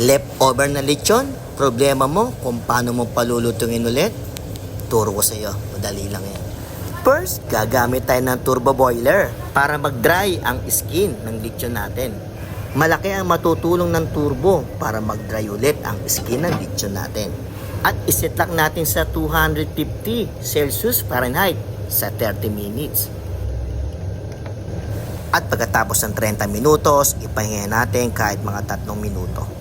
Leftover na lechon? Problema mo kung paano mo palulutungin ulit? Turo ko sa madali lang yan. First, gagamit tayo ng turbo boiler para mag-dry ang skin ng lechon natin. Malaki ang matutulong ng turbo para mag-dry ulit ang skin ng lechon natin. At iset lang natin sa 250 Celsius Fahrenheit sa 30 minutes. At pagkatapos ng 30 minutos, ipahinga natin kahit mga 3 minuto.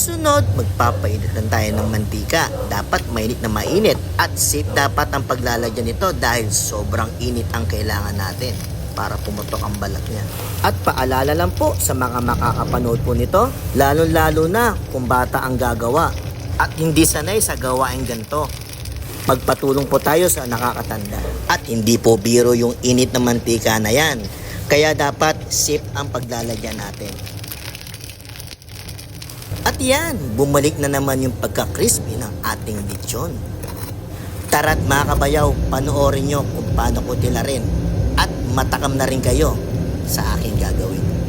Sunod, magpapainit lang tayo ng mantika. Dapat mainit na mainit at safe dapat ang paglalagyan nito dahil sobrang init ang kailangan natin para pumutok ang balat niya. At paalala lang po sa mga makakapanood po nito, lalo-lalo na kung bata ang gagawa at hindi sanay sa gawain ganito. Magpatulong po tayo sa nakakatanda. At hindi po biro yung init ng mantika na yan. Kaya dapat safe ang paglalagyan natin. At yan, bumalik na naman yung pagka-crispy ng ating lechon. Tara't mga kabayaw, panoorin nyo kung paano ko tilarin. At matakam na rin kayo sa aking gagawin.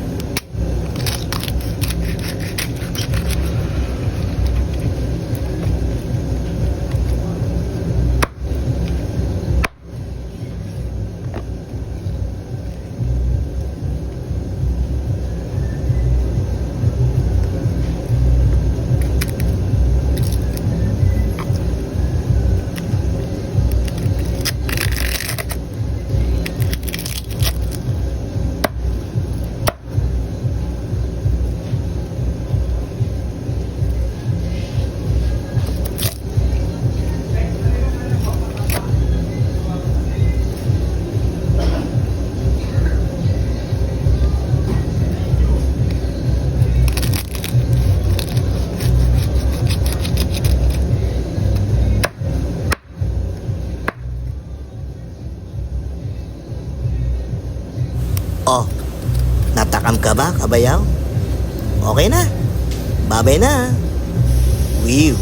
Oh, natakam ka ba, kabayaw? Okay na. Babay na. Wiw.